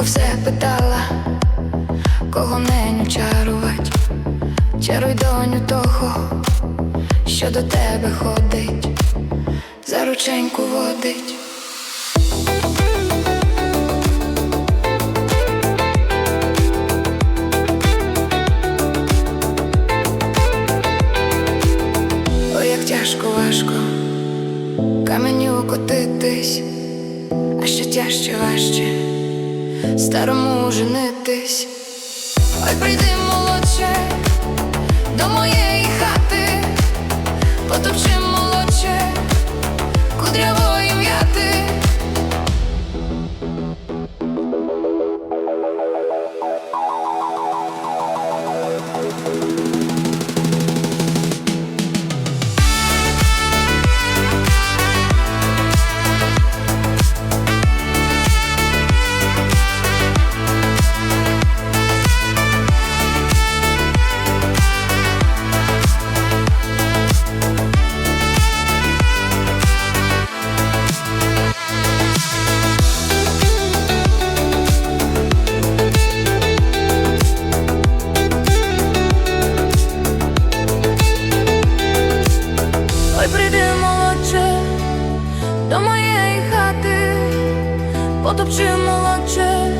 Дівко все питала, кого неню чарувать, чаруй доню того, що до тебе ходить, за рученьку водить. Ой, як тяжко, важко каменю котитись, а ще тяжче важче старому женитись. Ой, прийди молодше до моєї хати, потопчи до моєї хати, потопчи молодше,